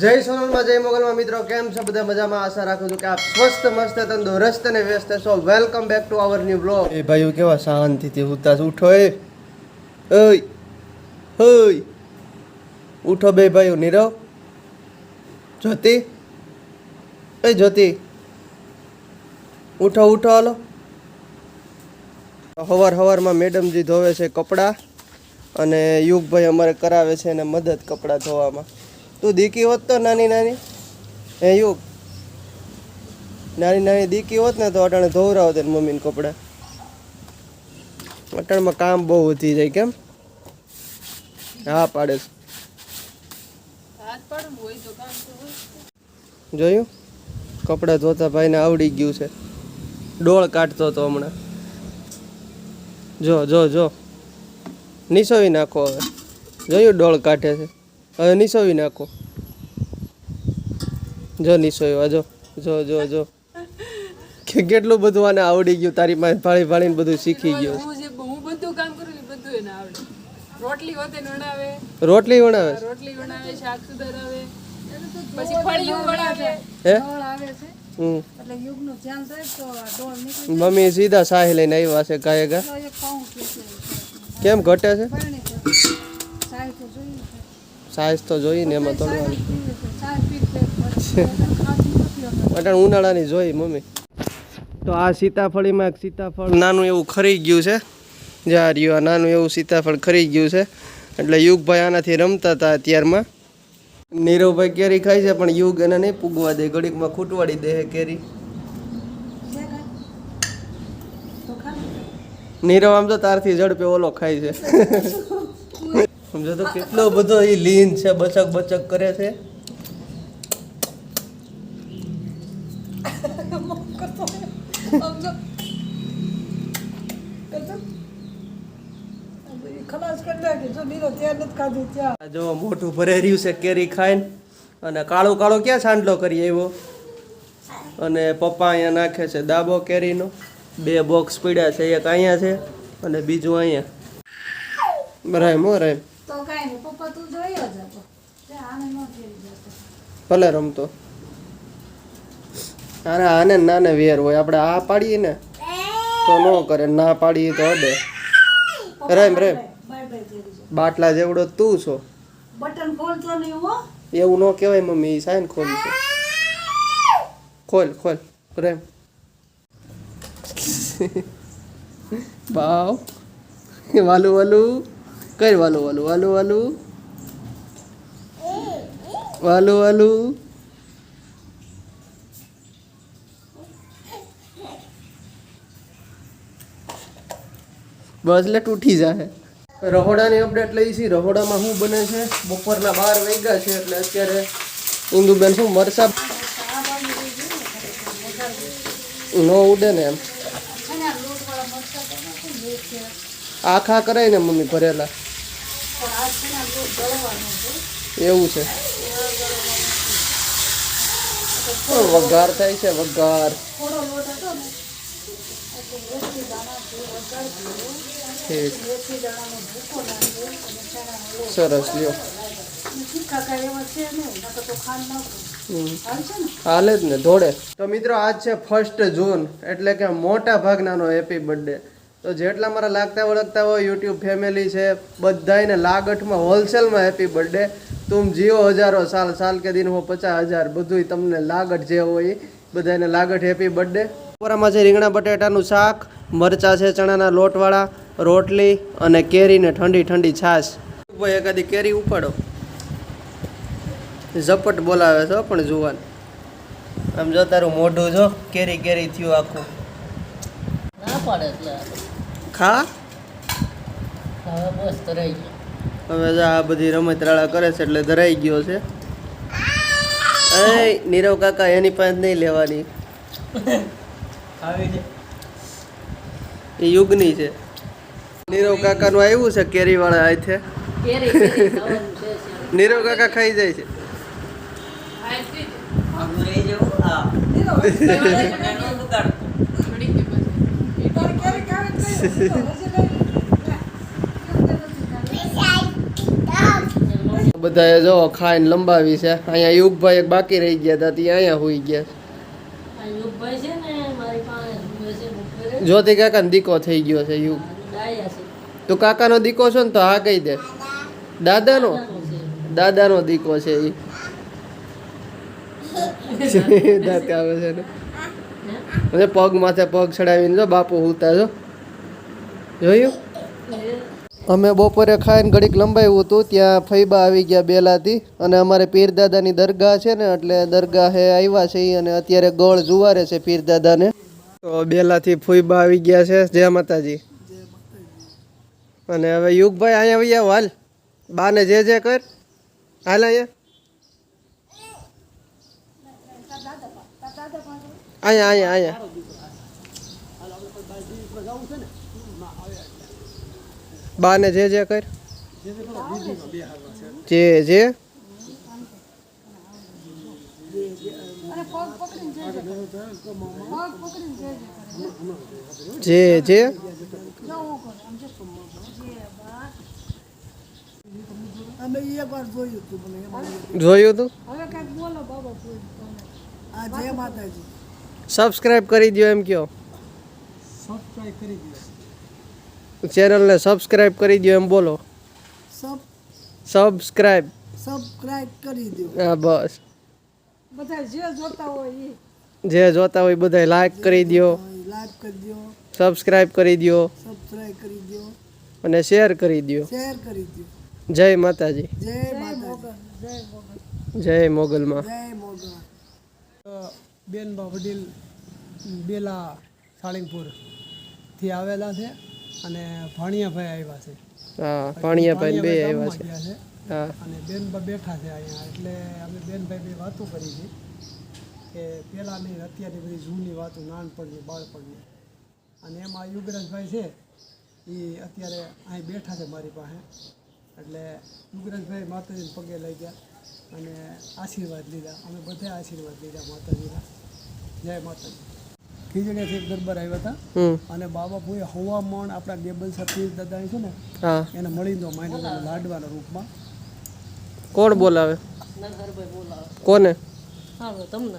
જય સોનલમાં, જય મોગલમાં. મિત્રો, કેમ છો? બધા મજામાં? આશા રાખું છું કે આપ સ્વસ્થ, મસ્ત, તંદુરસ્ત અને વ્યસ્ત છો. Welcome back to our new blog એ ભાઈઓ કેવા શાંતિથી ઉતા ઉઠો, એ. ઓય ઓય ઉઠો બે ભાઈઓ, નીરવ. જ્યોતિ. એ જ્યોતિ. ઉઠો ઉઠો, હાલો. હવાર હવારમાં મેડમજી ધોવે છે કપડાં અને યુગભાઈ અમારે કરાવે છે એને મદદ કપડાં ધોવામાં. તું દીકી હોત તો નાની નાની? એ યુગ નાની નાની દીકી હોત ને તો અટાણે ધોવરાવત એને મમ્મીને કપડાં. અટાણમાં કામ બહુ વધી જાય કેમ? હા, પાડે જોયું? કપડાં ધોતા ભાઈને આવડી ગયું છે. ડોળ કાઢતો હતો હમણાં. જો જો જો. નિસોવી નાખો હવે. જોયું ડોળ કાઢે છે? હવે નિસોવી નાખો. જો નિસોવ્યા જો જો જો જો. કે કેટલું બધું આને આવડી ગયું તારી પાસે ભાળી ભાળીને બધું શીખી ગયો. હું જે હું બધું કામ કરું ને બધું એને આવડે. રોટલી હોતે વણાવે. રોટલી વણાવે? રોટલી વણાવે શાક સુધારાવે. પછી ફળિયું વણાવે. હે? આવે છે. એટલે યુગનું ધ્યાન થાય તો ડોળ નીકળી મમ્મી સીધા સાહી લઈને આવ્યા છે ગાયે ગા. જાય એક પાઉં કે છે. કેમ ઘટે છે? સાઈઝ તો જોઈ ને એમાં તોડવાની અટાણ ઉનાળાની જોઈ મમ્મી. તો આ સીતાફળીમાં એક સીતાફળ નાનું એવું ખરી ગયું છે. જા રહ્યું, આ નાનું એવું સીતાફળ ખરી ગયું છે. એટલે યુગભાઈ આનાથી રમતા હતા અત્યારમાં. નીરવભાઈ કેરી ખાય છે, પણ યુગ એને નહીં પૂગવા દે. ઘડીકમાં ખૂટવાડી દે હે કેરી. નીરવ આમ તો તારથી ઝડપે ઓલો ખાય છે. સમજો તો? કેટલો બધો એ લીન છે, બચક બચક કરે છે. જો મોટું ભરે રહ્યું છે, કેરી ખાઈને. અને કાળો કાળો ક્યાં સાંડલો કરી આવ્યો અને પપ્પા અહીંયા નાખે છે દાબો કેરીનો. બે બોક્સ પીડ્યા છે, એક અહીંયા છે અને બીજું અહીંયા. રામ હો રામ. તો કાંઈ નહીં પપ્પા તું જોયો જ હતો આને ન ફેરી જતો ભલે રમતો. અરે આને નાને વેર હોય આપણે આ પાડીએ ને તો ન કરે ના પાડીએ તો અડે. રેમ રેમ. બાટલા જેવડો તું છો. બટન ખોલતો નહીં હો. એવું ન કહેવાય મમ્મી સાઈન ખોલી છે. ખોલ ખોલ રેમ. બાવ. વાલું વાલું. કઈ વાલું વાલું વાલું વાલું? વાલું વાલું? બસ એટલે તૂટી જાય રહોડાની અપડેટ લઈ છે. રહોડામાં શું બને છે? બપોરના બાર વાગ્યા છે એટલે અત્યારે ઇન્દુબેન શું મરસા નો ઉડે ને એમ. આખા કરાય ને મમ્મી ભરેલા પણ આ છે ને આ લોટ દળવાનો છે એવું છે. વઘાર થાય છે, વઘાર. સરસ, લ્યો. હાલ જ ને દોડે તો મિત્રો, આજ છે ફર્સ્ટ જૂન, એટલે કે મોટા ભાગનાનો હેપી બર્થડે તો જેટલા મારા લાગતા વળગતા હોય યુટ્યુબ ફેમિલી છે બધાને લાગઠમાં હોલસેલમાં હેપી બર્થડે તુમ જીઓ હજારો સાલ સાલ કે દિન હો પચાસ હજાર, બધુંય તમને લાગઠ જે હોય બધાને લાગઠ હેપી બર્થડે બપોરામાં છે રીંગણા બટેટાનું શાક, મરચાં છે ચણાના લોટવાળા, રોટલી અને કેરીને ઠંડી ઠંડી છાશ. ભાઈ, એકાદી કેરી ઉપાડો. ઝપટ બોલાવે છે પણ જુવાન. આમ જો તારું મોઢું જો, કેરી કેરી થયું આખું. ના પાડે એટલે ખા હવે બસ તો ગયો. હવે જો આ બધી રમત રાળા કરે છે એટલે ધરાઈ ગયો છે. એ નીરવ કાકા એની પાસે નહીં લેવાની. એ યુગની છે. નીરવ કાકાનું આવ્યું છે કેરી વાળા હાથે? કેરી કેરી ખાવાનું છે છે. નીરવ કાકા ખાઈ જાય છે. આ નીરો બટાકાનું દુકાન. ઘડીક કે પછી. તારે ક્યારેક આવે તો કઈ હજી લઈ લે. લે. કેમ કે નથી ખાવી? બધાએ જો ખાઈને લંબાવી છે. અહીંયા યુગભાઈ એક બાકી રહી ગયા હતા ત્યાં અહીંયા હોઈ ગયા છે. છે જ્યોતિ કાકાનો દીકો થઈ ગયો છે યુગ. છે. તું કાકાનો દીકો છો ને તો હા કહી દે. દાદાનો? છે. દાદાનો દીકો છે એ દાંત આવે છે ને. પગ માથે પગ ચડાવીને જો બાપુ હુતા જો જોયું? અમે બપોરે ખાઈને ઘડીક લંબાવ્યું હતું, ત્યાં ફૈબા આવી ગયા બેલાથી. અને અમારે પીરદાદાની દરગાહ છે ને, એટલે દરગાહે આવ્યા છે અને અત્યારે ગોળ જુવારે છે પીરદાદાને. તો બેલાથી ફૈબા આવી ગયા છે. જય માતાજી. અને હવે યુગભાઈ અહીંયા આવી આવો, હાલ. બાને જે જે કર. હાલ અહીંયા. અહીંયા અહીંયા અહીંયા. બાને જે જે કર જે જે અને પગ પકડીને જજે પગ પકડીને જજે જે જે જો હું કરું આમ જો જે બા અમે એકવાર જોયું હતું મને એમાં જોયું તું હવે કાંઈક બોલો બાબા પૂરી આ જય માતાજી સબસ્ક્રાઇબ કરી દો એમ કયો સબસ્ક્રાઈબ કરી દો ચેનલને સબસ્ક્રાઇબ કરી દો એમ બોલો. સબસ્ક્રાઇબ. સબસ્ક્રાઇબ કરી દો હા બસ. બધા જે જોતા હોય એ જે જોતા હોય બધા લાઈક કરી દો લાઈક કરી દો સબસ્ક્રાઇબ કરી દો સબસ્ક્રાઇબ કરી દો અને શેર કરી દો શેર કરી દો જય માતાજી. જય માતાજી. જય જય મોગલ. મોગલમાં. જય મોગલ. બેન વડીલ બેલા સાળીંગપુરથી આવેલા છે. અને ભાણિયાભાઈ આવ્યા છે. હા પાણીયાભાઈ બે આવ્યા છે. હા. અને બેનભાઈ બેઠા છે અહીંયા એટલે અમે બેનભાઈ બે વાતો કરી છે કે પહેલાંની ને અત્યારની બધી જૂની વાતો નાનપણની બાળપણની. અને એમાં યુગરાજભાઈ છે એ અત્યારે અહીં બેઠા છે મારી પાસે. એટલે યુગરાજભાઈ માતાજીને પગે લઈ ગયા અને આશીર્વાદ લીધા. અમે બધા આશીર્વાદ લીધા માતાજીના. જય માતાજી. ખીજડીયાથી એક દરબાર આવ્યા હતા. અને બાબા ભૂએ હવામણ આપણા ગેબલ સાથે દાદા છે ને હા. એને મળીનો માંડ્યો લાડવાના રૂપમાં. કોણ બોલાવે? કોને? હા તમને.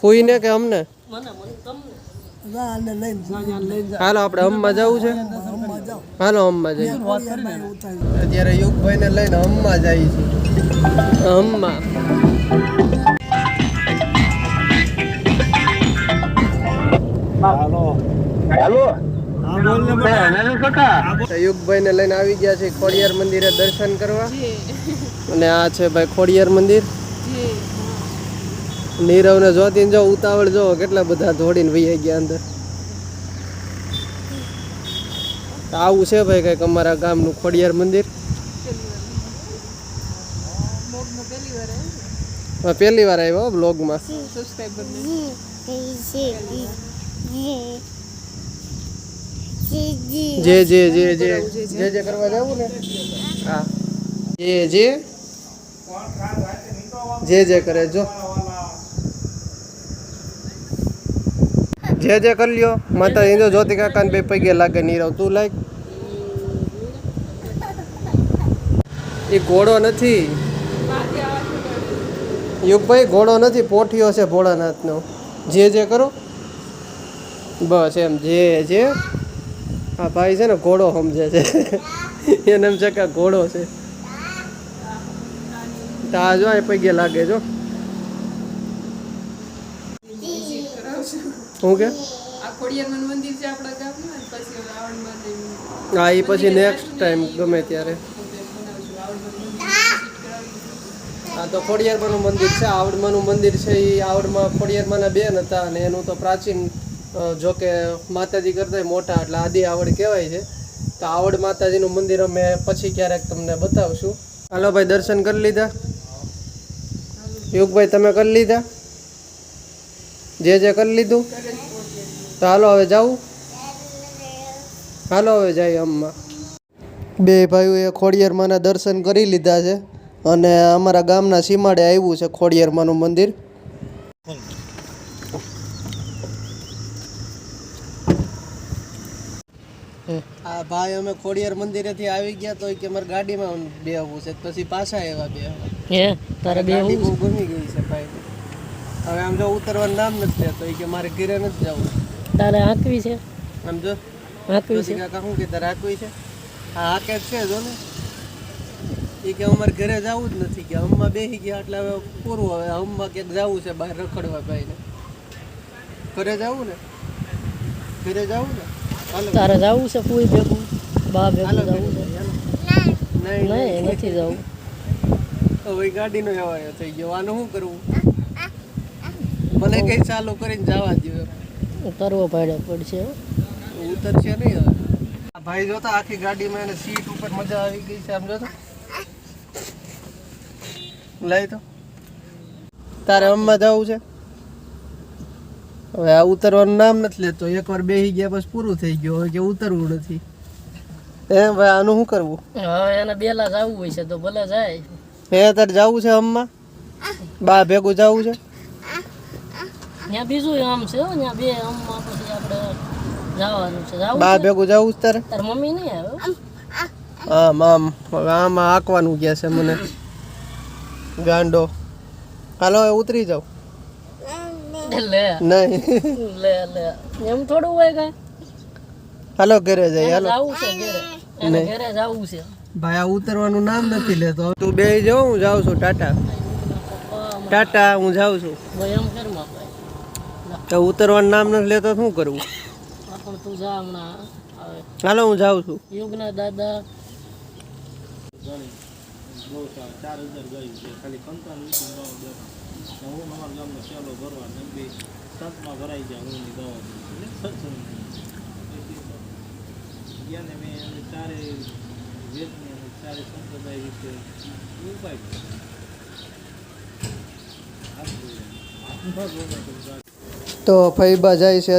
ફૂઈને કે અમને? મને મને તમને. લઈને લઈને હાલો આપણે હમમાં જવું છે? હાલો હમમાં જઈએ. વાત કરીને ઉતારી અત્યારે યુગભાઈને લઈને હમમાં જાય છે. હમમાં તો યુગભાઈને લઈને આવી ગયા છે ખોડિયાર મંદિરે દર્શન કરવા. અને આ છે ભાઈ ખોડિયાર મંદિર. નીરવને જોતીને જો ઉતાવળ જો કેટલા બધા ધોડીને વહી ગયા અંદર. આવું છે ભાઈ કંઈક અમારા ગામનું ખોડિયાર મંદિર. મોગમાં પહેલી વાર આવ્યું હા, પહેલી વાર આવ્યો બ્લોગમાં સબસ્ક્રાઈબર જે જે જે જે જે. જે. કરવા જવું ને? હા. જે જે. જે જે કરે જો. જે જે કરી લ્યો. માતા ઇન્દો જ્યોતિ કાકાને બે પગે લાગે નીરવ તું લાગ. એ ઘોડો નથી. યુગભાઈ ઘોડો નથી પોઠિયો છે ભોળાનાથનો. જે જે કરો. બસ એમ જે જે. આ ભાઈ છે ને ઘોડો સમજે છે. એને એમ છે કે ઘોડો છે. તાજો જો આ પગે લાગે જો શું કે? હા એ પછી નેક્સ્ટ ટાઈમ ગમે ત્યારે. આ તો ખોડિયારમાંનું મંદિર છે આવડમાનું મંદિર છે એ આવડમાં ખોડિયારમાંના બેન હતા અને એનું તો પ્રાચીન જો કે માતાજી કરતાં મોટા એટલે આદિ આવડ કહેવાય છે. તો આવડ માતાજીનું મંદિર અમે પછી ક્યારેક તમને બતાવશું. હાલો ભાઈ, દર્શન કરી લીધા. યુગભાઈ, તમે કરી લીધા? જે જે કરી લીધું? તો હાલો હવે જાવું હાલો હવે જાય અમ્મા બે ભાઈઓએ ખોડિયારમાંના દર્શન કરી લીધા છે અને અમારા ગામના સીમાડે આવ્યું છે ખોડિયારમાંનું મંદિર. આ ભાઈ અમે ખોડિયાર મંદિરેથી આવી ગયા તો કે મારે ગાડીમાં બેહવું છે. પછી પાછા એવા બે. હે? તારે બે બહુ ગમી ગઈ છે ભાઈ. હવે આમ જો ઉતરવાનું નામ નથી લેતો કે મારે ઘરે નથી જવું. તારે હાંકવી છે? આમ જો. હાંકવી છે? કાકા શું કે તારે હાંકવી છે? હા જ છે જો ને. એ કે અમારે ઘરે જવું જ નથી કે હમમાં બેસી ગયા એટલે હવે પૂરું હવે હમમાં ક્યાંક જવું છે બહાર રખડવા ભાઈને. ઘરે જવું ને? ઘરે જવું ને? તારે જવું છે કોઈ ભેગું? બા ભેગું જવું છે. નહીં નહીં નથી જવું. હવે ગાડીનો વ્યવહાર થઈ ગયો. આનું શું કરવું મને કઈ ચાલુ કરીને જવા દો કરવો પડે પડશે. ઉતરશે નહીં હવે. આ ભાઈ જોતા આખી ગાડીમાં એને સીટ ઉપર મજા આવી ગઈ છે આમ જોતો? લઈ તો. તારે હમમાં જવું છે? હવે આ ઉતરવાનું નામ નથી લેતો. એકવાર બેસી ગયા પછી પૂરું થઈ ગયું. હવે કે ઉતરવું નથી. એમ ભાઈ આનું શું કરવું? હવે એને બેલા જવું હોય છે તો ભલે જાય. હે તારે જવું છે હમમાં બા ભેગું જવું છે? ત્યાં બીજું આમ છે ત્યાં બે આમમાં પછી આપણે જવાનું છે. જવું બા ભેગું જવું છે તારે? તાર મમ્મી નહીં આવે આમ આમ આમાં આંકવાનું કહે છે મને. ગાંડો. હાલો ઉતરી જાવ લે. નહીં. લે લે. એમ થોડું હોય કઈ. હાલો ઘરે જઈ હાલો. આવું છે ઘરે. એને ઘરે જવું છે. ભાઈ આ ઉતરવાનું નામ નથી લેતો. તું બે જાઉં હું જાઉં છું ટાટા. ટાટા હું જાઉં છું. ભાઈ એમ કર તો ઉતરવાનું નામ નથી લેતો શું કરવું પણ તું જા હમણાં. હાલો હું જાઉં છું. યુગના દાદા. છે.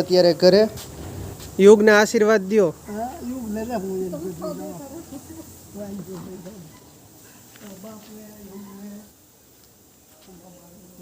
અત્યારે ઘરે યુગને આશીર્વાદ દ્યો હા એવું લે લે હું એને કીધું ના.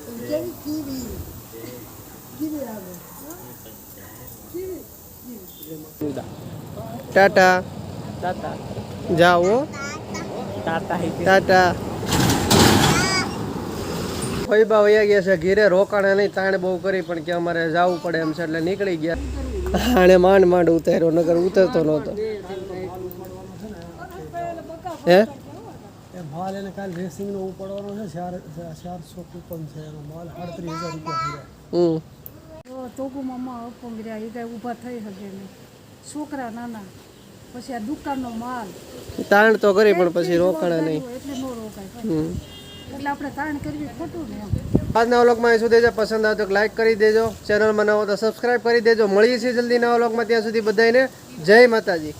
અહીંયા આવજો હમણાં આવે બા ટાટા દાદા જાઓ. તાતા ટાટા ફઈબા વયા ગયા છે ઘીરે રોકાણે નહીં તાણે બહુ કરી પણ કે અમારે જવું પડે એમ છે એટલે નીકળી ગયા આણે માંડ માંડ ઉતાર્યો નગર ઉતરતો નહોતો હે માલ એને કાલ રેસિંગનો ઉપાડવાનો છે ચાર ચારસો કૂપન છે એનો માલ અડત્રીસ હજાર રૂપિયા થયા ટોકુ મામા અપંગર્યા એ કાંઈ ઊભા થઈ શકે નહીં. છોકરા નાના પછી આ દુકાનનો માલ. તાણ તો કરે પણ પછી રોકાણા નહીં. એટલે નો રોકાય. એટલે આપણે તાણ કરવી ખોટું ને આજના વ્લોગમાં અહીં સુધી પસંદ આવે તો લાઈક કરી દેજો. ચેનલમાં નવો તો સબસ્ક્રાઈબ કરી દેજો. મળીએ છીએ જલ્દી નવા વ્લોગમાં ત્યાં સુધી બધાને જય માતાજી.